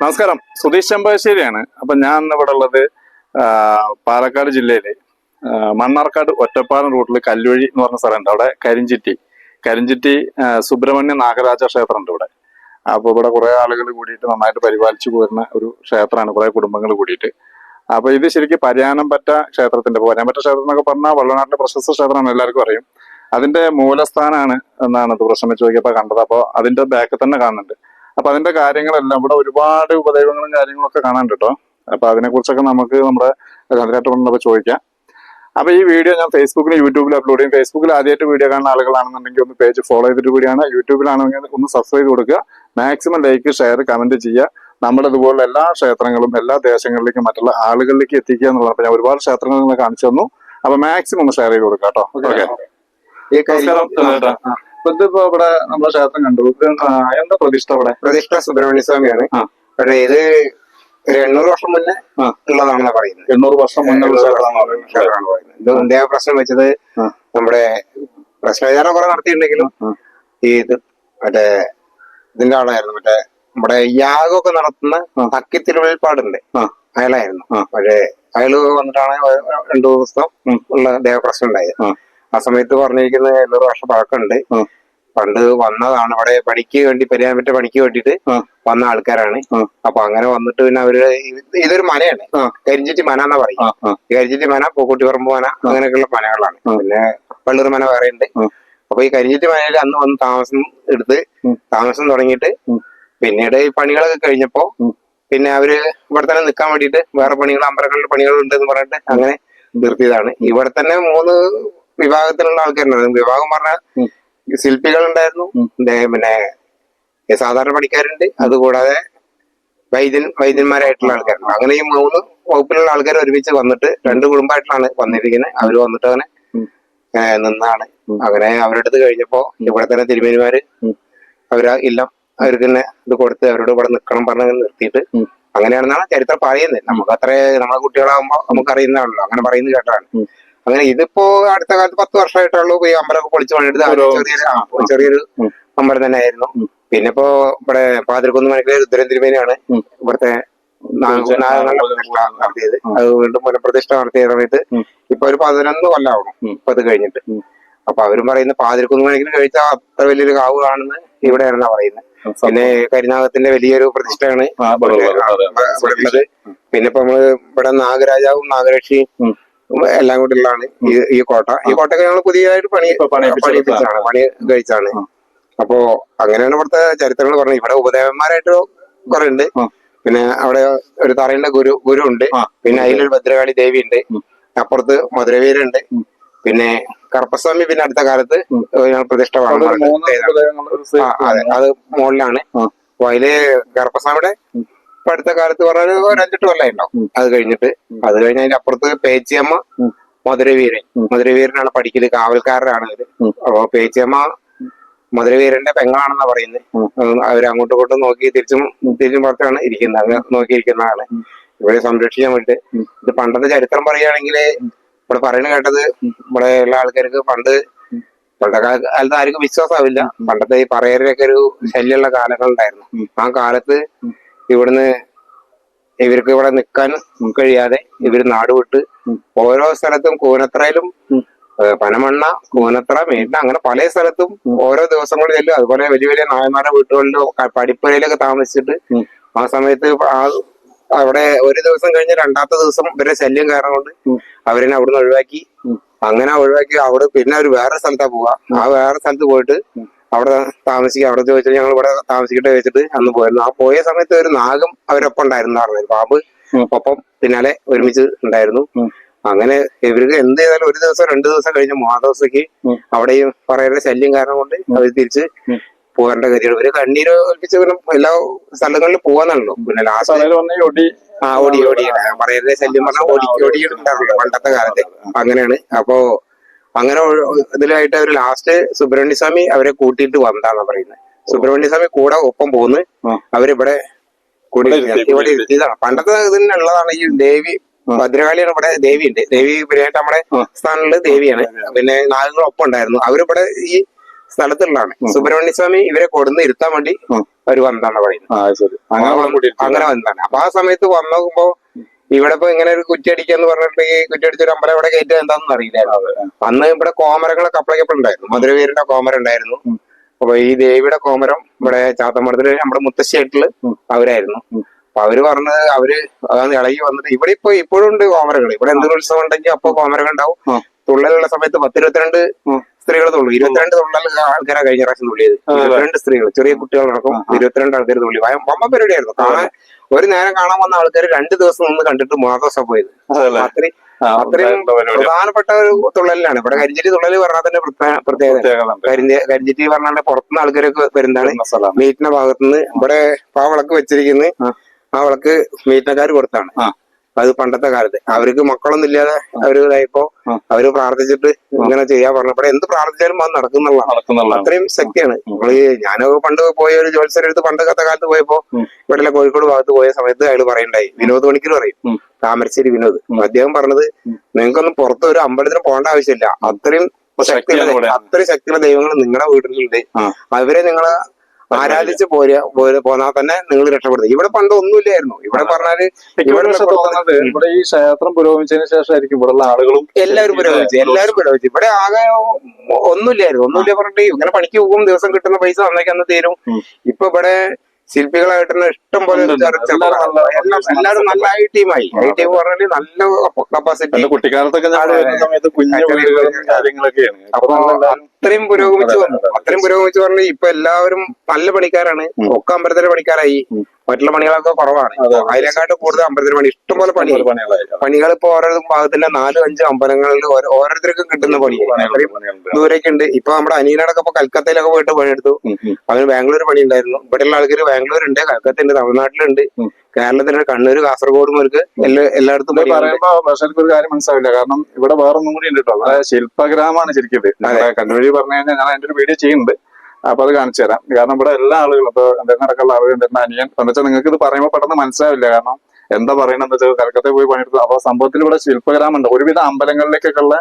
നമസ്കാരം. സുധീഷ് ചെമ്പകശ്ശേരിയാണ്. അപ്പൊ ഞാൻ ഇന്ന് ഇവിടെ ഉള്ളത് പാലക്കാട് ജില്ലയിലെ മണ്ണാർക്കാട് ഒറ്റപ്പാലം റൂട്ടിൽ കല്ലുവഴി എന്ന് പറഞ്ഞ സ്ഥലമുണ്ട്. അവിടെ കരിഞ്ചിറ്റി കരിഞ്ചിറ്റി സുബ്രഹ്മണ്യ നാഗരാജ ക്ഷേത്രം ഉണ്ട് ഇവിടെ. അപ്പൊ ഇവിടെ കുറെ ആളുകൾ കൂടിയിട്ട് നന്നായിട്ട് പരിപാലിച്ചു പോരുന്ന ഒരു ക്ഷേത്രമാണ്. കുറെ കുടുംബങ്ങൾ കൂടിയിട്ട്. അപ്പൊ ഇത് ശരിക്കും പരിയാനംപറ്റ ക്ഷേത്രത്തിന്റെ പരിയാനംപറ്റ ക്ഷേത്രം എന്നൊക്കെ പറഞ്ഞാൽ വള്ളനാട്ടിലെ പ്രശസ്ത ക്ഷേത്രമാണ് എല്ലാവർക്കും അറിയും. അതിന്റെ മൂലസ്ഥാനാണ് എന്നാണ് ദൂരശ്രമിച്ച് നോക്കിയപ്പോ കണ്ടത്. അപ്പോൾ അതിന്റെ ബാക്കിൽ തന്നെ കാണുന്നുണ്ട്. അപ്പൊ അതിന്റെ കാര്യങ്ങളെല്ലാം ഇവിടെ ഒരുപാട് ഉപദൈവങ്ങളും കാര്യങ്ങളൊക്കെ കാണാൻ കേട്ടോ അപ്പൊ അതിനെ കുറിച്ചൊക്കെ നമുക്ക് നമ്മുടെ ചന്ദ്രേട്ടനോടൊപ്പം ചോദിക്കാം. അപ്പൊ ഈ വീഡിയോ ഞാൻ ഫേസ്ബുക്കിലും യൂട്യൂബിലും അപ്ലോഡ് ചെയ്യും. ഫേസ്ബുക്കിൽ ആദ്യമായിട്ട് വീഡിയോ കാണുന്ന ആളുകളാണെന്നുണ്ടെങ്കിൽ ഒന്ന് പേജ് ഫോളോ ചെയ്തിട്ട് കൂടിയാണ്. യൂട്യൂബിലാണെങ്കിൽ ഒന്ന് സബ്സ്ക്രൈബ് കൊടുക്കുക. മാക്സിമം ലൈക്ക് ഷെയർ കമന്റ് ചെയ്യുക. നമ്മുടെ ഇതുപോലുള്ള എല്ലാ ക്ഷേത്രങ്ങളും എല്ലാ ദേശങ്ങളിലേക്കും മറ്റുള്ള ആളുകളിലേക്ക് എത്തിക്കുക എന്നുള്ളത് ഞാൻ ഒരുപാട് ക്ഷേത്രങ്ങൾ നിങ്ങൾ കാണിച്ചു തന്നു. അപ്പൊ മാക്സിമം ഒന്ന് ഷെയർ ചെയ്ത് കൊടുക്കാം കേട്ടോ. ഓക്കെ ഇതിപ്പോ ഇവിടെ നമ്മുടെ ക്ഷേത്രം കണ്ടു. എന്താ പ്രതിഷ്ഠ ഇവിടെ പ്രതിഷ്ഠ സുബ്രഹ്മണ്യ സ്വാമിയാണ്. പക്ഷേ ഇത് ഒരു എണ്ണൂറ് വർഷം മുന്നേ ഉള്ളതാണെന്ന് പറയുന്നത്. എണ്ണൂറ് വർഷം മുന്നേ. ക്ഷേത്രമാണ് പറയുന്നത്. ഇത് ഇന്ത്യ പ്രശ്നം വെച്ചത്. നമ്മുടെ പ്രശ്നവിചാരണം കുറെ നടത്തിയിട്ടുണ്ടെങ്കിലും. ഈ ഇത് മറ്റേ ഇതിന്റെ ആളായിരുന്നു. മറ്റേ നമ്മുടെ യാഗമൊക്കെ നടത്തുന്ന തക്കിത്തിരുവഴിപ്പാടുണ്ട്. അയാളായിരുന്നു. പക്ഷേ അയാൾ വന്നിട്ടാണ് രണ്ടു ദിവസം ഉള്ള ദേവപ്രശ്നം ഉണ്ടായത്. ആ. സമയത്ത് പറഞ്ഞിരിക്കുന്ന എണ്ണൂറ് വർഷം പഴക്കമുണ്ട്. പണ്ട് വന്നതാണ് അവിടെ പണിക്ക് വേണ്ടി പെരിയാൻ പറ്റ പണിക്ക് വേണ്ടിയിട്ട് വന്ന ആൾക്കാരാണ്. അപ്പൊ അങ്ങനെ വന്നിട്ട് പിന്നെ അവർ ഇതൊരു മനയാണ്. കരിഞ്ചിറ്റി മന എന്നാ പറയും. കരിഞ്ചിറ്റി മന പൂക്കുട്ടിപ്പറമ്പ് മന അങ്ങനെയൊക്കെയുള്ള മനകളാണ്. പിന്നെ പള്ളൂർ മന വേറെ ഉണ്ട്. അപ്പൊ ഈ കരിഞ്ചിറ്റി മനയിൽ അന്ന് വന്ന് താമസം എടുത്ത് താമസം തുടങ്ങിയിട്ട് പിന്നീട് ഈ പണികളൊക്കെ കഴിഞ്ഞപ്പോ പിന്നെ അവർ ഇവിടെ തന്നെ നിൽക്കാൻ വേണ്ടിയിട്ട് വേറെ പണികൾ അമ്പലങ്ങളിൽ പണികളുണ്ട് എന്ന് പറഞ്ഞിട്ട് അങ്ങനെ നിർത്തിയതാണ്. ഇവിടെ തന്നെ മൂന്ന് വിഭാഗത്തിലുള്ള ആൾക്കാരുണ്ടായിരുന്നു വിഭാഗം പറഞ്ഞാൽ. ശില്പികൾ ഉണ്ടായിരുന്നു പിന്നെ സാധാരണ പണിക്കാരുണ്ട്. അതുകൂടാതെ വൈദ്യൻ വൈദ്യന്മാരായിട്ടുള്ള ആൾക്കാരുണ്ട്. അങ്ങനെ ഈ മൂന്ന് വകുപ്പിലുള്ള ആൾക്കാർ ഒരുമിച്ച് വന്നിട്ട് രണ്ട് കുടുംബമായിട്ടാണ് വന്നിരിക്കുന്നത് അവർ വന്നിട്ട് അങ്ങനെ നിന്നാണ്. അങ്ങനെ അവരുടെ അടുത്ത് കഴിഞ്ഞപ്പോ ഇവിടെ തന്നെ തിരുമേനിമാര്. അവരാ ഇല്ല അവർക്ക് തന്നെ ഇത് കൊടുത്ത് അവരോട് ഇവിടെ നിൽക്കണം പറഞ്ഞു നിർത്തിയിട്ട്. അങ്ങനെയാണെന്നാണ് ചരിത്രം പറയുന്നത്. നമുക്ക് അത്ര നമ്മളെ കുട്ടികളാകുമ്പോ നമുക്ക് അറിയുന്നതാണല്ലോ അങ്ങനെ പറയുന്നത് കേട്ടാണ് ഉം. അങ്ങനെ ഇതിപ്പോ അടുത്ത കാലത്ത് പത്ത് വർഷമായിട്ടുള്ളൂ ഈ അമ്പലമൊക്കെ പൊളിച്ച് പണിയെടുത്ത് ചെറിയൊരു ആ, ചെറിയൊരു അമ്പലം തന്നെ ആയിരുന്നു പിന്നെ ഇപ്പോ ഇവിടെ പാതിരക്കുന്ന് മണിക്ക് രുദ്രൻ തിരുമേനിയാണ്. ഇവിടുത്തെ നടത്തിയത്. അത് വീണ്ടും പുനഃപ്രതിഷ്ഠ നടത്തിയ സമയത്ത്. ഇപ്പൊ ഒരു പതിനൊന്ന് കൊല്ലാവണം. ഇപ്പൊ അത് കഴിഞ്ഞിട്ട്. അപ്പൊ അവരും പറയുന്ന പാതിരക്കുന്ന് മണിക്കിന് കഴിച്ചാൽ അത്ര വലിയൊരു കാവ് കാണുന്നത് ഇവിടെയാണെന്നാ പറയുന്നത്. പിന്നെ കരിനാഗത്തിന്റെ വലിയൊരു പ്രതിഷ്ഠയാണ് ഇവിടെ ഉള്ളത്. പിന്നെ ഇപ്പൊ നമ്മൾ ഇവിടെ നാഗരാജാവും നാഗരക്ഷിയും. എല്ലാം കൂടി ഉള്ളതാണ്. ഈ ഈ കോട്ട. ഈ കോട്ടയൊക്കെ ഞങ്ങൾ പുതിയതായിട്ട് പണി പണിയിപ്പിച്ചാണ് പണി കഴിച്ചാണ്. അപ്പോ അങ്ങനെയാണ് ഇവിടുത്തെ ചരിത്രങ്ങൾ പറഞ്ഞത്. ഇവിടെ ഉപദേവന്മാരായിട്ട് കുറെ ഉണ്ട് പിന്നെ അവിടെ ഒരു തറയുടെ ഗുരു ഗുരു ഉണ്ട് പിന്നെ അതിലൊരു ഭദ്രകാളി ദേവി ഉണ്ട്. അപ്പുറത്ത് മധുരവീരുണ്ട് പിന്നെ കറുപ്പസ്വാമി പിന്നെ അടുത്ത കാലത്ത് ഞങ്ങൾ പ്രതിഷ്ഠ അതെ. അത് മുകളിലാണ് ആ. അപ്പൊ അതിൽ കറുപ്പസ്വാമിയുടെ. ഇപ്പൊ അടുത്ത കാലത്ത് പറഞ്ഞ ഒരു അഞ്ചെട്ട് കൊല്ലം ഉണ്ടാവും അത് കഴിഞ്ഞിട്ട്. അത് കഴിഞ്ഞ് അതിന്റെ അപ്പുറത്ത് പേച്ചിയമ്മ മധുരവീരൻ. മധുരവീരനാണ് പഠിക്കൽ കാവൽക്കാരനാണ് അവർ. അപ്പൊ പേച്ചിയമ്മ മധുരവീരന്റെ പെങ്ങളാണെന്നാ പറയുന്നത് അവരങ്ങോട്ടും ഇങ്ങോട്ടും നോക്കി തിരിച്ചും തിരിച്ചും പുറത്താണ് ഇരിക്കുന്നത്. അങ്ങനെ നോക്കിയിരിക്കുന്നതാണ്. ഇവിടെ സംരക്ഷിക്കാൻ വേണ്ടിട്ട്. ഇത് പണ്ടത്തെ ചരിത്രം പറയുകയാണെങ്കിൽ ഇവിടെ പറയുന്നത് കേട്ടത് ഇവിടെ ഉള്ള ആൾക്കാർക്ക് പണ്ട് പണ്ടത്തെ കാല- കാലത്ത് ആർക്കും വിശ്വാസമാവില്ല. പണ്ടത്തെ ഈ പറയരൊക്കെ ഒരു ശല്യമുള്ള കാലങ്ങളുണ്ടായിരുന്നു. ആ കാലത്ത്. ഇവിടുന്ന് ഇവർക്ക് ഇവിടെ നിൽക്കാൻ കഴിയാതെ ഇവർ നാട് വിട്ട് ഓരോ സ്ഥലത്തും കൂനത്രയിലും പനമണ്ണ കൂനത്ര മേട്ട അങ്ങനെ പല സ്ഥലത്തും ഓരോ ദിവസങ്ങളിൽ ചെല്ലും അതുപോലെ വലിയ വലിയ നായന്മാരുടെ വീട്ടുകളിലോ പടിപ്പുരയിലൊക്കെ താമസിച്ചിട്ട് ആ സമയത്ത് ആ അവിടെ ഒരു ദിവസം കഴിഞ്ഞ് രണ്ടാമത്തെ ദിവസം ഇവരെ ശല്യം കാരണം കൊണ്ട് അവരെ അവിടുന്ന് ഒഴിവാക്കി. അങ്ങനെ ഒഴിവാക്കി അവിടെ പിന്നെ അവർ വേറെ സ്ഥലത്താ പോവാ. ആ വേറെ സ്ഥലത്ത് പോയിട്ട്. അവിടെ താമസിക്കുക അവിടെ ചോദിച്ചാൽ ഞങ്ങൾ ഇവിടെ താമസിക്കട്ടെ വെച്ചിട്ട് അന്ന് പോയിരുന്നു. ആ പോയ സമയത്ത് ഒരു നാഗം അവരൊപ്പം ഉണ്ടായിരുന്നു പറഞ്ഞത് പാമ്പ് ഒപ്പം പിന്നാലെ ഒരുമിച്ച് ഉണ്ടായിരുന്നു. അങ്ങനെ ഇവർക്ക് എന്ത് ചെയ്താലും ഒരു ദിവസം രണ്ടു ദിവസം കഴിഞ്ഞ് ഉം. അവിടെയും പറയുന്ന ശല്യം കാരണം കൊണ്ട് അവർ തിരിച്ച്. പോകേണ്ട ഗതികൾ ഇവർ കണ്ണീര് ഒലിപ്പിച്ച് പിന്നെ എല്ലാ സ്ഥലങ്ങളിലും പോവാന്നുള്ളൂ പിന്നെ ലാസ്റ്റ് ആ ഓടി ഓടി പറയുന്ന ശല്യം പറഞ്ഞാൽ ഓടി ഓടിയിട്ടുണ്ടായിരുന്നു പണ്ടത്തെ കാലത്ത്. അങ്ങനെയാണ്. അപ്പോ അങ്ങനെ ഇതിലായിട്ട് അവർ ലാസ്റ്റ് സുബ്രഹ്മണ്യസ്വാമി അവരെ കൂട്ടിയിട്ട് വന്നാന്നാ പറയുന്നത് സുബ്രഹ്മണ്യസ്വാമി കൂടെ ഒപ്പം പോന്ന്. അവരിവിടെ കൂടി ഇവിടെ ഇരുത്തി, ഇവിടെ ഇരുത്തിയതാണ് പണ്ടത്തെ ഇതിനുള്ളതാണ് ഈ ദേവി. ഭദ്രകാളിയാണ് ഇവിടെ ദേവി ഉണ്ട് ദേവി പിന്നെ നമ്മുടെ ആ. ദേവിയാണ്. പിന്നെ നാഗങ്ങൾ ഒപ്പം ഉണ്ടായിരുന്നു. അവരിവിടെ ഈ സ്ഥലത്തുള്ളതാണ്. സുബ്രഹ്മണ്യസ്വാമി ഇവരെ കൊടുന്ന് ഇരുത്താൻ വേണ്ടി. അവർ വന്നതാണ് പറയുന്നത് അങ്ങനെ. വന്നതാണ്. അപ്പൊ ആ സമയത്ത് വന്നു നോക്കുമ്പോ ഇവിടെ ഇപ്പൊ ഇങ്ങനെ ഒരു കുറ്റിയടിക്കാന്ന് പറഞ്ഞിട്ടുണ്ടെങ്കിൽ കുറ്റിയടിച്ചൊരു അമ്പലം ഇവിടെ കയറ്റുക എന്താണെന്ന് അറിയില്ലായിരുന്നു അന്ന് ഇവിടെ കോമരങ്ങളൊക്കെ അപ്ലൈക്കപ്പോൾ ഉണ്ടായിരുന്നു. മധുരവീരന്റെ കോമരം ഉണ്ടായിരുന്നു. അപ്പൊ ഈ ദേവിയുടെ കോമരം ഇവിടെ ചാത്തമ്പലത്തിൽ നമ്മുടെ മുത്തശ്ശിയായിട്ടുള്ള. അവരായിരുന്നു. അപ്പൊ അവർ പറഞ്ഞത് അവർ അതാണ് ഇളകി വന്നിട്ട് ഇവിടെ ഇപ്പൊ ഇപ്പോഴും ഉണ്ട് കോമരങ്ങൾ ഇവിടെ എന്തൊരു ഉത്സവം ഉണ്ടെങ്കിൽ അപ്പൊ കോമരങ്ങൾ ഉണ്ടാവും. തുള്ളലുള്ള സമയത്ത് പത്തിരുപത്തിരണ്ട്. സ്ത്രീകൾ തുള്ളു. ഇരുപത്തിരണ്ട് തുള്ളൽ ആൾക്കാരാ കഴിഞ്ഞ പ്രാവശ്യം തുള്ളിയത്. ഇരുപത്തിരണ്ട് സ്ത്രീകൾ ചെറിയ കുട്ടികളടക്കം. ഇരുപത്തിരണ്ട് ആൾക്കാർ തുള്ളി. ഭയ- വമ്പ പരിപാടിയായിരുന്നു. കാണാൻ ഒരു നേരം കാണാൻ വന്ന ആൾക്കാർ രണ്ട് ദിവസം നിന്ന് കണ്ടിട്ട് ദിവസം പോയത്? അത്രയും അത്രയും പ്രധാനപ്പെട്ട ഒരു തുള്ളലിലാണ്. ഇവിടെ കരിഞ്ചേരി തുള്ളൽ പറഞ്ഞാൽ തന്നെ പ്രത്യേക- പ്രത്യേകത കരിഞ്ചേരി പറഞ്ഞാൽ പുറത്തുനിന്ന് ആൾക്കാരൊക്കെ വരുന്നതാണ്. മീറ്റിന്റെ ഭാഗത്തുനിന്ന് ഇവിടെ പാവളക്ക് ആ വിളക്ക് വെച്ചിരിക്കുന്നത് ആ. വിളക്ക് മീറ്റിനക്കാർ കൊടുത്താണ്. അത് പണ്ടത്തെ കാലത്ത്. അവർക്ക് മക്കളൊന്നും ഇല്ലാതെ അവർ ഇതായപ്പോ അവർ പ്രാർത്ഥിച്ചിട്ട് ഇങ്ങനെ ചെയ്യാൻ പറഞ്ഞു ഇവിടെ എന്ത് പ്രാർത്ഥിച്ചാലും അത് നടക്കുന്നുള്ള. അത്രയും ശക്തിയാണ്. നമ്മൾ ഞാനൊക്കെ പണ്ട് പോയ ഒരു ജോത്സ്യരുടെ അടുത്ത് പണ്ട് കത്ത കാലത്ത് പോയപ്പോ. ഇവിടെ കോഴിക്കോട് ഭാഗത്ത് പോയ സമയത്ത് അയാൾ പറയണ്ടായി. വിനോദ് മണിക്കർ പറയും. താമരശ്ശേരി വിനോദ്. അദ്ദേഹം പറഞ്ഞത് നിങ്ങൾക്കൊന്നും പുറത്ത് ഒരു അമ്പലത്തിന് പോകേണ്ട ആവശ്യമില്ല. അത്രയും ശക്തിയുള്ള അത്രയും ശക്തിയുള്ള ദൈവങ്ങൾ നിങ്ങളുടെ വീട്ടിലുണ്ട്. അവരെ നിങ്ങൾ ആരാധിച്ച് പോരാ പോന്നാൽ തന്നെ നിങ്ങൾ രക്ഷപ്പെടുന്നത്. ഇവിടെ പണ്ട് ഒന്നുമില്ലായിരുന്നു. ഇവിടെ പറഞ്ഞാൽ ഇവിടെ തോന്നുന്നത് ഇവിടെ ഈ ക്ഷേത്രം പുരോഗമിച്ചതിന് ശേഷമായിരിക്കും ഇവിടെയുള്ള ആളുകളും എല്ലാവരും പുരോഗമിച്ചു എല്ലാവരും പുരോഗമിച്ചു. ഇവിടെ ആകെ ഒന്നുമില്ലായിരുന്നു. ഒന്നുമില്ല പറഞ്ഞിട്ട് ഇങ്ങനെ പണിക്ക് പോകും ദിവസം കിട്ടുന്ന പൈസ അന്നേക്ക് അന്ന് തീരും. ഇപ്പൊ ഇവിടെ ശില്പികളായിട്ട് തന്നെ ഇഷ്ടം പോലെ. എല്ലാവരും നല്ല- ഐ ടീമായി. ഐ ടീം പറഞ്ഞാൽ നല്ല കപ്പാസിറ്റി കുട്ടിക്കാലത്തൊക്കെ അത്രയും പുരോഗമിച്ചു വന്നു. അതെ, അതെ. അത്രയും പുരോഗമിച്ചു പറഞ്ഞു ഇപ്പൊ എല്ലാവരും നല്ല പണിക്കാരാണ്. ഒക്കെ അമ്പലത്തിലെ പണിക്കാരായി. മറ്റുള്ള പണികളൊക്കെ കുറവാണ്. അതിനെക്കാട്ടും കൂടുതൽ അമ്പലത്തിന് പണി. ഇഷ്ടംപോലെ പണി. പണികൾ ഇപ്പൊ ഓരോ ഭാഗത്തിന്റെ നാലും അഞ്ചും അമ്പലങ്ങളിൽ ഓരോ- ഓരോരുത്തർക്കും കിട്ടുന്ന പണി. ദൂരേക്ക് ഉണ്ട് ഇപ്പൊ നമ്മുടെ അനിയനടക്കം ഇപ്പൊ കൽക്കത്തയിലൊക്കെ പോയിട്ട് പണിയെടുത്തു. അവന് ബാംഗ്ലൂർ പണി ഉണ്ടായിരുന്നു ഇവിടെയുള്ള ആൾക്കാർ ബാംഗ്ലൂർ ഉണ്ട് കൽക്കത്ത ഉണ്ട് തമിഴ്നാട്ടിലുണ്ട് കേരളത്തിന്റെ കണ്ണൂർ കാസർഗോഡ് മുതൽക്ക് എല്ലാ എല്ലായിടത്തും പറയുമ്പോൾ ബഷർക്ക് ഒരു കാര്യം മനസ്സിലാവില്ല. കാരണം ഇവിടെ വേറെ ഒന്നും കൂടി ഉണ്ട് കേട്ടോ. ശില്പഗ്രാമാണ് ശരിക്കും കണ്ണൂരി പറഞ്ഞു കഴിഞ്ഞാൽ ഞാൻ അതിന്റെ ഒരു വീഡിയോ ചെയ്യുന്നുണ്ട്. അപ്പൊ അത് കാണിച്ചു തരാം. കാരണം ഇവിടെ എല്ലാ ആളുകളും ഇപ്പൊ എന്റെ നടക്കുള്ള ആളുകൾ എന്റെ അനിയൻ എന്ന് വെച്ചാൽ നിങ്ങൾക്ക് ഇത് പറയുമ്പോൾ പെട്ടെന്ന് മനസ്സിലാവില്ല. കാരണം എന്താ പറയണെന്ന് വെച്ചാൽ കൽക്കത്തയിൽ പോയി പണിയെടുത്തു അപ്പൊ സംഭവത്തിൽ ഇവിടെ ശില്പഗ്രാമം ഉണ്ട് ഒരുവിധ അമ്പലങ്ങളിലേക്കൊക്കെയുള്ള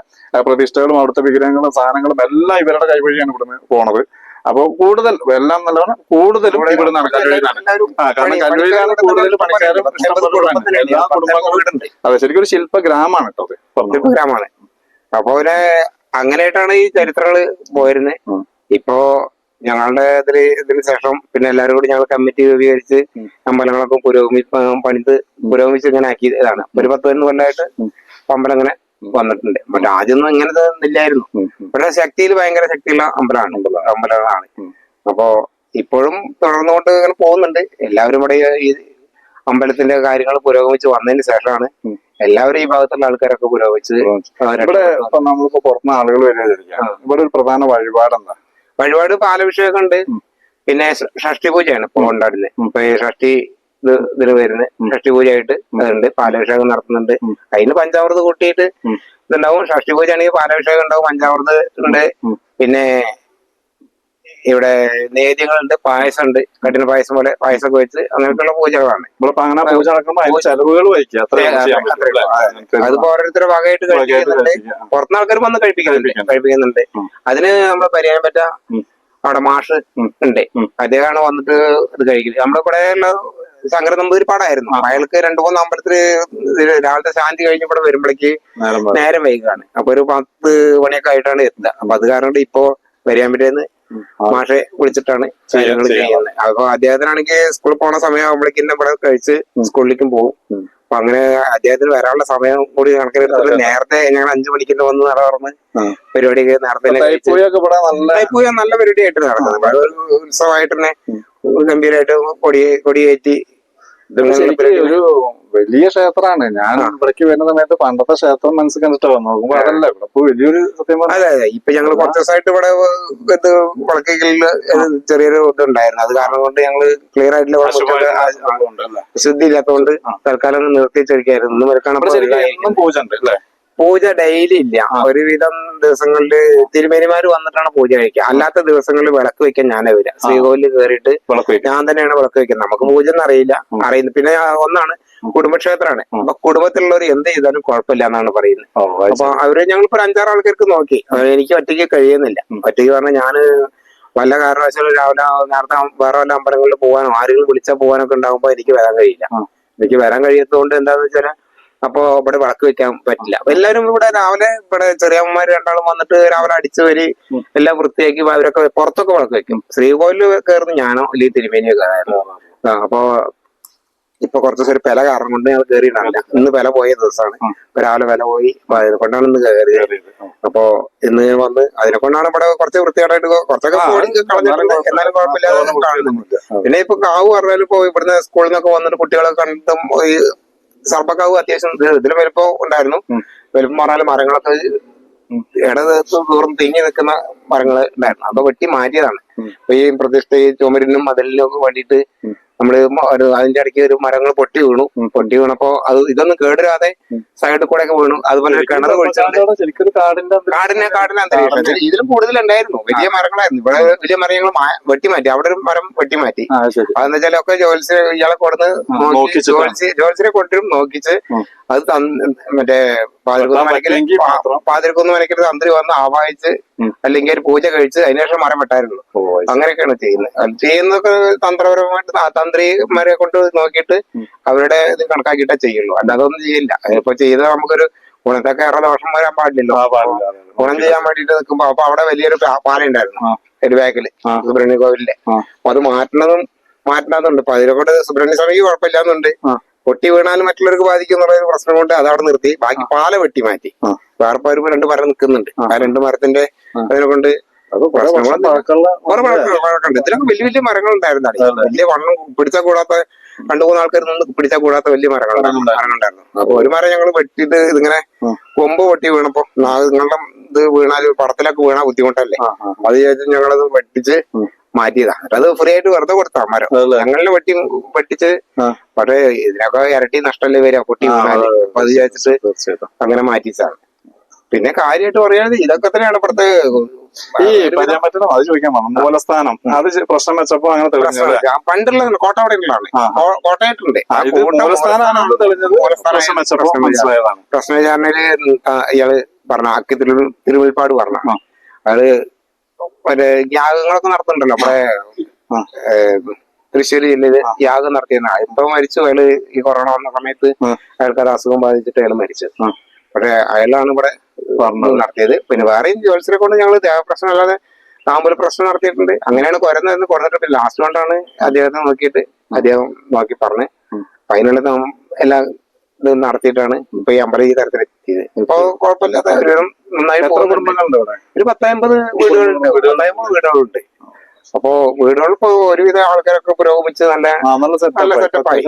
പ്രതിഷ്ഠകളും അവിടുത്തെ വിഗ്രഹങ്ങളും സാധനങ്ങളും എല്ലാം ഇവരുടെ കൈവഴിയാണ് ഇവിടുന്ന് പോണത്. അപ്പൊ കൂടുതൽ എല്ലാം നല്ലതാണ് കൂടുതൽ ഇവിടെ ഇവിടെ കല്ലുവഴിയിലാണ് എല്ലാവരും ആ കാരണം കല്ലുവഴിയിലാണ് കൂടുതൽ പണിക്കാരും എല്ലാ കുടുംബങ്ങളും അതെ ശരിക്കും ഒരു ശില്പഗ്രാമാണ് കേട്ടോ. ഗ്രാമമാണ് അപ്പൊ അവർ അങ്ങനെയായിട്ടാണ് ഈ ചരിത്രങ്ങൾ പോയിരുന്നത് ഇപ്പോ ഞങ്ങളുടെ ഇതിൽ ഇതിന് ശേഷം പിന്നെ എല്ലാവരും കൂടി ഞങ്ങൾ കമ്മിറ്റി രൂപീകരിച്ച്. അമ്പലങ്ങളൊക്കെ പുരോഗമി പണിത് പുരോഗമിച്ച് ഇങ്ങനെ ആക്കിയതാണ് ഒരു പത്ത് പതിനൊന്ന് കൊല്ലമായിട്ട് ഉം. അമ്പലം ഇങ്ങനെ വന്നിട്ടുണ്ട് മറ്റേ ആദ്യമൊന്നും ഇങ്ങനത്തെ ഇല്ലായിരുന്നു പക്ഷെ. ശക്തിയിൽ ഭയങ്കര ശക്തിയുള്ള അമ്പലമാണ് അമ്പലങ്ങളാണ്. അപ്പോ ഇപ്പോഴും തുടർന്നുകൊണ്ട് ഇങ്ങനെ പോകുന്നുണ്ട് എല്ലാവരും ഇവിടെ ഈ അമ്പലത്തിന്റെ കാര്യങ്ങൾ പുരോഗമിച്ച് വന്നതിന് ശേഷമാണ്. എല്ലാവരും ഈ ഭാഗത്തുള്ള ആൾക്കാരൊക്കെ പുരോഗമിച്ച് ഇവിടെ. ഇപ്പൊ നമ്മളിപ്പോ പുറത്തുനിന്ന് ആളുകൾ വരെ ഇവിടെ ഒരു പ്രധാന വഴിപാട് എന്താ വഴിപാട് പാലഭിഷേകം ഉണ്ട് പിന്നെ ഷഷ്ടി പൂജയാണ് ഇപ്പൊ കൊണ്ടാടുന്നത്. ഇപ്പൊ ഈ ഷഷ്ടി ഇത് ഇതിന് വരുന്നത്. ഷഷ്ടി പൂജയായിട്ട് അതുണ്ട് പാലഭിഷേകം നടത്തുന്നുണ്ട്. അതിന് പഞ്ചാമൃത് കൂട്ടിയിട്ട്. ഇതുണ്ടാവും. ഷഷ്ടി പൂജ ആണെങ്കിൽ പാലഭിഷേകം ഉണ്ടാവും. പഞ്ചാമൃത് ഉണ്ട്. പിന്നെ ഇവിടെ നേദ്യങ്ങളുണ്ട് പായസം ഉണ്ട് കഠിന പായസം പോലെ പായസമൊക്കെ വെച്ച് അങ്ങനെയൊക്കെയുള്ള പൂജകളാണ്. പൂജ നടക്കുമ്പോൾ ചെലവുകൾ? അതിപ്പോ ഓരോരുത്തരുടെ ഭാഗമായിട്ട് വകയായിട്ട് കഴിക്കുന്നുണ്ട് കഴിക്കുക. പുറത്തുനിന്ന് ആൾക്കാർ വന്ന് കഴിപ്പിക്കുന്നുണ്ട്. കഴിപ്പിക്കുന്നുണ്ട്. കഴിപ്പിക്കുന്നുണ്ട് അതിന് നമ്മളെ പരിഹാരം പറ്റാ അവിടെ മാഷ് ഉണ്ട്. അദ്ദേഹമാണ് വന്നിട്ട് ഇത് കഴിക്കുന്നത്. നമ്മുടെ ഇവിടെ ഉള്ള ശങ്കര നമ്പൂതിരിപ്പാടായിരുന്നു പാടായിരുന്നു. അയാൾക്ക് രണ്ടു മൂന്ന് അമ്പലത്തിൽ രാവിലത്തെ ശാന്തി കഴിഞ്ഞപ്പോൾ ഇവിടെ വരുമ്പോഴേക്ക് നേരം വൈകാണ്. അപ്പൊ ഒരു പത്ത് മണിയൊക്കെ ആയിട്ടാണ് എത്തുക. അപ്പൊ അത് കാരണം ഇപ്പോ വരാൻ പറ്റിയെന്ന് മാഷെ വിളിച്ചിട്ടാണ് കാര്യങ്ങൾ. ചെയ്യുന്നത്. അപ്പൊ അദ്ദേഹത്തിനാണെങ്കിൽ സ്കൂളിൽ പോണ സമയമാകുമ്പോഴേക്കും ഇവിടെ കഴിച്ച്. സ്കൂളിലേക്കും പോകും. അപ്പൊ അങ്ങനെ അദ്ദേഹത്തിന് വരാനുള്ള സമയം കൂടി കണക്കിലെടുത്തിട്ട് നേരത്തെ ഞങ്ങൾ അഞ്ചു മണിക്ക് വന്ന് നട പരിപാടി പരിപാടിയൊക്കെ നേരത്തെ കഴിച്ച് നല്ല പരിപാടി ആയിട്ട് നടക്കുന്നത് അത് ഒരു ഉത്സവമായിട്ട് തന്നെ ഗംഭീരമായിട്ട് കൊടി കൊടിയേറ്റി കയറ്റി ഒരു വലിയ ക്ഷേത്രമാണ്. ഞാൻ ഇവിടേക്ക് വരുന്ന സമയത്ത് പണ്ടത്തെ ക്ഷേത്രം മനസ്സിൽ കണ്ടിട്ട് വന്നു. നോക്കുമ്പോ അതല്ല ഇവിടെ ഇപ്പൊ വലിയൊരു സത്യം പറഞ്ഞാൽ അതെ അതെ. ഇപ്പൊ ഞങ്ങൾ കുറച്ച് ദിവസമായിട്ട് ഇവിടെ ഇത് വളക്കലിൽ ചെറിയൊരു ഇതുണ്ടായിരുന്നു അത് കാരണം കൊണ്ട് ഞങ്ങൾ ക്ലിയർ ആയിട്ടുള്ള ശുദ്ധി ഇല്ലാത്തതുകൊണ്ട് തൽക്കാലം ഒന്ന് നിർത്തി വെച്ചിരിക്കായിരുന്നു. ഇന്ന് വരക്കാണ് എന്നും പൂജ ഉണ്ട് അല്ലേ? പൂജ ഡെയിലി ഇല്ല. ഒരുവിധം ദിവസങ്ങളിൽ തിരുമേനിമാർ വന്നിട്ടാണ് പൂജ കഴിക്കുക. അല്ലാത്ത ദിവസങ്ങളിൽ വിളക്ക് വെക്കാൻ ഞാനേ വരിക. ശ്രീകോവിലിൽ കയറിയിട്ട് ഞാൻ തന്നെയാണ് വിളക്ക് വെക്കുന്നത്. നമുക്ക് പൂജ ഒന്നും അറിയില്ല അറിയുന്നു. പിന്നെ ഒന്നാണ് കുടുംബക്ഷേത്രമാണ്. അപ്പൊ കുടുംബത്തിലുള്ളവർ എന്ത് ചെയ്താലും കുഴപ്പമില്ല എന്നാണ് പറയുന്നത്. അപ്പൊ അവർ ഞങ്ങൾ ഇപ്പൊ ഒരു അഞ്ചാറ് ആൾക്കാർക്ക് നോക്കി. എനിക്ക് ഒറ്റയ്ക്ക് കഴിയുന്നില്ല. ഒറ്റയ്ക്ക് പറഞ്ഞാൽ ഞാൻ വല്ല കാരണവശാലും രാവിലെ നേരത്തെ വേറെ വല്ല അമ്പലങ്ങളിൽ പോകാനോ ആരെങ്കിലും വിളിച്ചാൽ പോകാനൊക്കെ ഉണ്ടാകുമ്പോ എനിക്ക് വരാൻ കഴിയില്ല. എനിക്ക് വരാൻ കഴിയാത്തതുകൊണ്ട് എന്താന്ന് വെച്ചാൽ അപ്പോ ഇവിടെ വിളക്ക് വെക്കാൻ പറ്റില്ല. അപ്പൊ എല്ലാവരും ഇവിടെ രാവിലെ ഇവിടെ ചെറിയമ്മമാർ രണ്ടാളും വന്നിട്ട് രാവിലെ അടിച്ചു വരി എല്ലാം വൃത്തിയാക്കി അവരൊക്കെ പുറത്തൊക്കെ വിളക്ക് വെക്കും. ശ്രീകോവിലിൽ കയറുന്ന ഞാനോ അല്ലെങ്കിൽ തിരുമേനിയോ കയറായിരുന്നു അപ്പൊ ഇപ്പൊ കുറച്ച് ദിവസം ഒരു വില കാരണം കൊണ്ട് ഞങ്ങൾ കയറിയിട്ടില്ല ഇന്ന് വില പോയ ദിവസമാണ്. രാവിലെ വില പോയി. അതിനെ കൊണ്ടാണ് ഇന്ന് കയറിയത് അപ്പൊ ഇന്ന് വന്ന് അതിനെ കൊണ്ടാണ് ഇവിടെ കുറച്ച് വൃത്തികേടായിട്ട് കുറച്ചൊക്കെ കളഞ്ഞിട്ടുണ്ട്. എന്നാലും കുഴപ്പമില്ലാതെ കാണുന്നുണ്ട് പിന്നെ ഇപ്പൊ കാവ് പറഞ്ഞാലും ഇപ്പൊ ഇവിടുന്ന് സ്കൂളിൽ നിന്നൊക്കെ വന്നിട്ട് കുട്ടികളെ കണ്ടും ഈ സർപ്പക്കാവ് അത്യാവശ്യം ഇതിലും ഇതിന് വലുപ്പം ഉണ്ടായിരുന്നു. വലുപ്പം പറഞ്ഞാൽ മരങ്ങളൊക്കെ ഉം. ഇടത് ദൂരം തിങ്ങി നിൽക്കുന്ന മരങ്ങൾ ഉണ്ടായിരുന്നു. അപ്പൊ വെട്ടി മാറ്റിയതാണ്. അപ്പൊ ഈ പ്രതിഷ്ഠ ഈ ചുമരിനും മതിലിനും ഒക്കെ വേണ്ടിയിട്ട് ഉം. നമ്മൾ ഒരു അതിന്റെ ഇടയ്ക്ക് ഒരു മരങ്ങൾ പൊട്ടി വീണു. പൊട്ടി വീണപ്പോ അത് ഇതൊന്നും കേടുവരാതെ സൈഡിൽ കൂടെ ഒക്കെ വീണു. അതുപോലെ കിണർ കാടിന്റെ കാടിന്റെ അന്തരീക്ഷം. ഇതിലും കൂടുതൽ ഉണ്ടായിരുന്നു വലിയ മരങ്ങളായിരുന്നു. ഇവിടെ വലിയ മരങ്ങൾ വെട്ടി വെട്ടിമാറ്റി അവിടെ ഒരു മരം വെട്ടിമാറ്റി അതെന്ന് വെച്ചാൽ ഒക്കെ ജോൽസ് ഇയാളെ കൊടുന്ന് ജോൽസ് ജോത്സ്യരെ കൊണ്ടുവരും നോക്കിച്ച് അത് മറ്റേ പാതിരക്കുന്ന് മനക്കൽ തന്ത്രി വന്ന് ആവാഹിച്ച് അല്ലെങ്കിൽ ഒരു പൂജ കഴിച്ച് അതിനുശേഷം മരം വെട്ടായിരുന്നു അങ്ങനെയൊക്കെയാണ് ചെയ്യുന്നത്. ചെയ്യുന്നതൊക്കെ തന്ത്രപരമായിട്ട് തന്ത്രിമാരെ കൊണ്ട് നോക്കിയിട്ട് അവരുടെ ഇത് കണക്കാക്കിയിട്ടേ ചെയ്യുള്ളൂ. അല്ലാതെ ഒന്നും ചെയ്യില്ല. ഇപ്പൊ ചെയ്ത നമുക്കൊരു ഗുണത്തൊക്കെ ഏറെ ദോഷം വരാൻ പാടില്ലല്ലോ. ഗുണം ചെയ്യാൻ വേണ്ടിട്ട് നിൽക്കുമ്പോ അപ്പൊ അവിടെ വലിയൊരു പാ- ഉണ്ടായിരുന്നു ഒരു ബാക്കിൽ സുബ്രഹ്മണ്യ കോവിലിന്റെ ആ. അപ്പൊ അത് മാറ്റണതും മാറ്റണതുണ്ട്. അപ്പൊ അതിനെ കൊണ്ട് സുബ്രഹ്മണ്യ സ്വാമിക്ക് കുഴപ്പമില്ലാന്നുണ്ട്. പൊട്ടി വീണാലും മറ്റുള്ളവർക്ക് ബാധിക്കും എന്നുള്ള ഒരു പ്രശ്നം കൊണ്ട് അത് അവിടെ നിർത്തി. ബാക്കി പാല വെട്ടി മാറ്റി. വേറെ ഇപ്പൊ രണ്ട് മരം നിൽക്കുന്നുണ്ട്. ആ. രണ്ട് മരത്തിന്റെ. അതിനെ കൊണ്ട് ഇതിലൊക്കെ വലിയ വലിയ മരങ്ങൾ ഉണ്ടായിരുന്നാണ് വലിയ വണ്ണം പിടിച്ചാൽ കൂടാത്ത രണ്ടു മൂന്ന് ആൾക്കാർ നിന്ന് പിടിച്ചാൽ കൂടാത്ത വലിയ മരങ്ങൾ മരങ്ങളുണ്ടായിരുന്നു. അപ്പൊ ഒരു മരം ഞങ്ങൾ വെട്ടിട്ട് ഇതിങ്ങനെ. കൊമ്പ് പൊട്ടി വീണപ്പോ നിങ്ങളുടെ ഇത് വീണാൽ പടത്തിലൊക്കെ വീണാ ബുദ്ധിമുട്ടല്ലേ. അത് ചോദിച്ചാൽ ഞങ്ങളത് വെട്ടിച്ച്. മാറ്റിയതാ. അത് ഫ്രീ ആയിട്ട് വെറുതെ കൊടുത്താ മരം. ഞങ്ങളിൽ വെട്ടി വെട്ടിച്ച്. പക്ഷേ ഇതിനൊക്കെ ഇരട്ടി നഷ്ടമല്ലേ വരിക? പൊട്ടി വീണാൽ. അപ്പൊ അത് വിചാരിച്ചിട്ട് അങ്ങനെ മാറ്റിച്ചാണ് പിന്നെ കാര്യമായിട്ട് പറയുന്നത് ഇതൊക്കെ തന്നെയാണ് ഇവിടുത്തെ ഈ പറയാൻ പറ്റണം അത് ചോദിക്കാൻ വന്നു മൂലസ്ഥാനം അത് പ്രശ്നം വെച്ചപ്പോ അങ്ങനെ തെളിഞ്ഞത് പണ്ടുള്ള കോട്ടവടയിലാണ് കോട്ടയത്തുണ്ട്. ആ, ആ ഇത് മൂലസ്ഥാനാണെന്ന് തെളിഞ്ഞത് പ്രശ്നം വെച്ചപ്പോ പ്രശ്നം മനസ്സിലായതാണ്. ഇയാൾ പറഞ്ഞ അക്കി തിരു തിരുവൽപ്പാട് പറഞ്ഞ. അയാൾ മറ്റേ യാഗങ്ങളൊക്കെ നടത്തുന്നുണ്ടല്ലോ. നമ്മുടെ തൃശ്ശൂർ ജില്ലയിൽ ജില്ലയിൽ യാഗം നടത്തിയെന്ന. ഇപ്പൊ മരിച്ചു. അയാൾ ഈ കൊറോണ വന്ന സമയത്ത് അയാൾക്കാർ അയാൾക്ക് അത് അസുഖം ബാധിച്ചിട്ട് അയാൾ മരിച്ചു. പക്ഷെ അയാളാണ് ഇവിടെ പറഞ്ഞത്. നടത്തിയത്. പിന്നെ വേറെയും ജോലിസിനെ കൊണ്ട് ഞങ്ങൾ ദേവപ്രശ്നം അല്ലാതെ താമ്പൂല പ്രശ്നം നടത്തിയിട്ടുണ്ട്. അങ്ങനെയാണ് കൊരന്നതെന്ന് കുറഞ്ഞിട്ട് ലാസ്റ്റ് കൊണ്ടാണ് അദ്ദേഹത്തെ നോക്കിയിട്ട് അദ്ദേഹം നോക്കി പറഞ്ഞ്. ഉം. അപ്പൊ അതിനുള്ള നാം എല്ലാ ഇതും നടത്തിയിട്ടാണ് ഇപ്പൊ ഈ അമ്പലം ഈ തരത്തിലെത്തിയത്. ഇപ്പൊ കുഴപ്പമില്ലാത്ത ഒരു നന്നായി കുടുംബങ്ങളുണ്ട് ഒരു പത്തമ്പത് വീടുകളുണ്ട്. പത്തമ്പത് വീടുകളുണ്ട്. അപ്പോ വീടുകൾ ഇപ്പോ ഒരുവിധ ആൾക്കാരൊക്കെ പുരോഗമിച്ച് നല്ല നല്ല സെറ്റപ്പായി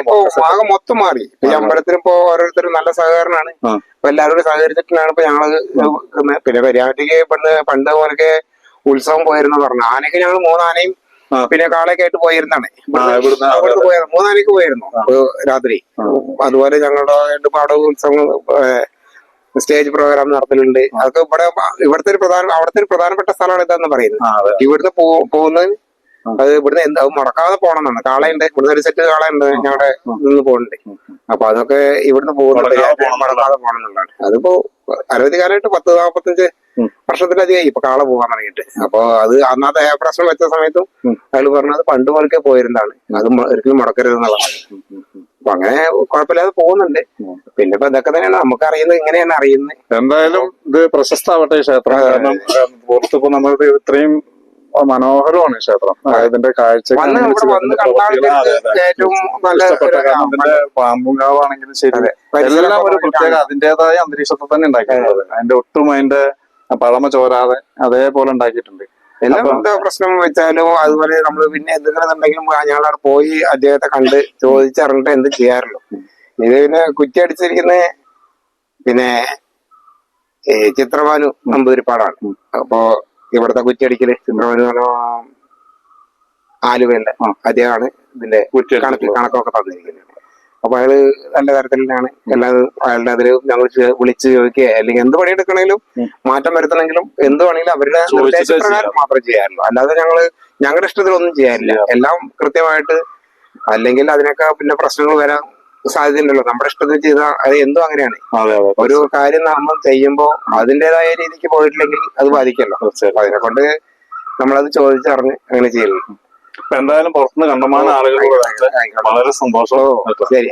ഇപ്പൊ ആകെ മൊത്തം മാറി. ഈ അമ്പലത്തിനിപ്പോ ഓരോരുത്തരും നല്ല സഹകരണമാണ്. ആ. ഇപ്പൊ എല്ലാവരും കൂടി സഹകരിച്ചിട്ടാണ് ഇപ്പൊ ഞങ്ങൾ നിൽക്കുന്നത്. പിന്നെ പെരിയാറ്റിക്ക് പണ്ട് പണ്ട് പോലൊക്കെ ഉത്സവം പോയിരുന്നു പറഞ്ഞു. ആനയ്ക്ക് ഞങ്ങൾ മൂന്നാനയും പിന്നെ കാളയൊക്കെ ആയിട്ട് പോയിരുന്നാണ്. മൂന്നാനയ്ക്ക് പോയിരുന്നു. രാത്രി. അതുപോലെ ഞങ്ങളുടെ രണ്ട് പാടക ഉത്സവങ്ങൾ സ്റ്റേജ് പ്രോഗ്രാം നടത്തലുണ്ട്. അതൊക്കെ ഇവിടെ ഇവിടുത്തെ ഒരു പ്രധാന അവിടുത്തെ ഒരു പ്രധാനപ്പെട്ട സ്ഥലമാണ് ഇതെന്ന് പറയുന്നത്. ഇവിടുത്തെ ഇവിടുന്ന് പോകുന്നത്. അത് ഇവിടുന്ന് എന്ത് അത് മുടക്കാതെ പോകണമെന്നാണ് കാളയുണ്ട് ഇവിടുന്ന് ഒരു സെറ്റ് കാളയുണ്ട് ഞങ്ങളുടെ നിന്ന് പോകുന്നുണ്ട് അപ്പൊ അതൊക്കെ ഇവിടുന്ന് പോകുന്നുണ്ട് മുടക്കാതെ പെരിയാറ്റിൽ പോകണം എന്നുള്ളതാണ് അതിപ്പോ അരവധി കാലമായിട്ട് പത്ത് നാൽപ്പത്തഞ്ച്. വർഷത്തിലധികമായി ഇപ്പൊ കാള പോകാൻ തുടങ്ങിയിട്ട്. അപ്പൊ അത് അന്നത്തെ പ്രശ്നം വെച്ച സമയത്തും. അയാൾ പറഞ്ഞത് പണ്ട് മുതൽക്കേ പോയിരുന്നതാണ്. അത് ഒരിക്കലും മുടക്കരുത് എന്നുള്ളതാണ്. അപ്പൊ അങ്ങനെ കുഴപ്പമില്ലാതെ പോകുന്നുണ്ട്. പിന്നെ ഇപ്പൊ ഇതൊക്കെ തന്നെയാണ്. നമുക്ക് അറിയുന്നത് ഇങ്ങനെയാണ് അറിയുന്നത്. എന്തായാലും ഇത് പ്രശസ്തമാവട്ടെ ക്ഷേത്രം. കാരണം പുറത്തിപ്പോ നമ്മളിത് ഇത്രയും മനോഹരമാണ് ഈ ക്ഷേത്രം. അതിന്റെ ഇതിന്റെ കാഴ്ച ഏറ്റവും നല്ല ഇതിന്റെ പാമ്പുങ്കാവാണെങ്കിലും ശരി. എല്ലാം ഒരു പ്രത്യേക അതിന്റേതായ അന്തരീക്ഷത്തിൽ തന്നെ ഉണ്ടാക്കിയിട്ടുള്ളത് അതിന്റെ ഒട്ടും അതിന്റെ പഴമ ചോരാതെ അതേപോലെ ഉണ്ടാക്കിയിട്ടുണ്ട്. എല്ലാ പ്രശ്നം വെച്ചാലും അതുപോലെ നമ്മൾ പിന്നെ എന്തെങ്കിലും ഉണ്ടെങ്കിലും ഞങ്ങൾ അവിടെ പോയി അദ്ദേഹത്തെ കണ്ട് ചോദിച്ചറിഞ്ഞിട്ട് എന്ത് ചെയ്യാറുള്ളൂ ഇത് പിന്നെ കുറ്റി അടിച്ചിരിക്കുന്ന പിന്നെ ചിത്രഭാനു നമ്പൂതിരിപ്പാടാണ് അപ്പോ ഇവിടുത്തെ കുറ്റിയടിക്കൽ ആലുവയല്ല. അദ്ദേഹമാണ് ഇതിന്റെ കണക്ക് കണക്കൊക്കെ തന്നിരിക്കുന്നത്. അപ്പൊ അയാൾ നല്ല തരത്തിലാണ്. അല്ലാതെ അയാളുടെ അതിൽ ഞങ്ങൾ വിളിച്ച് ചോദിക്കുക അല്ലെങ്കിൽ എന്ത് പണിയെടുക്കണമെങ്കിലും ഉം. മാറ്റം വരുത്തണമെങ്കിലും എന്ത് വേണമെങ്കിലും അവരുടെ നിർദ്ദേശപ്രകാരം മാത്രമേ ചെയ്യാറുള്ളൂ. അല്ലാതെ ഞങ്ങൾ ഞങ്ങളുടെ ഇഷ്ടത്തിലൊന്നും ചെയ്യാറില്ല. ചെയ്യാം. എല്ലാം കൃത്യമായിട്ട് അല്ലെങ്കിൽ അതിനൊക്കെ പിന്നെ പ്രശ്നങ്ങൾ വരാൻ സാധ്യതയുണ്ടല്ലോ. നമ്മുടെ ഇഷ്ടത്തിൽ ചെയ്ത അത് എന്തും അങ്ങനെയാണ്. ഒരു കാര്യം നമ്മൾ ചെയ്യുമ്പോൾ അതിന്റെതായ രീതിക്ക് പോയിട്ടില്ലെങ്കിൽ അത് ബാധിക്കല്ലോ. അതിനെ കൊണ്ട് നമ്മളത് ചോദിച്ചറിഞ്ഞ് അങ്ങനെ ചെയ്യുന്നു എന്തായാലും പുറത്തുനിന്ന് കണ്ടമാനം ആയിക്കോട്ടെ. വളരെ സന്തോഷം. ശരി.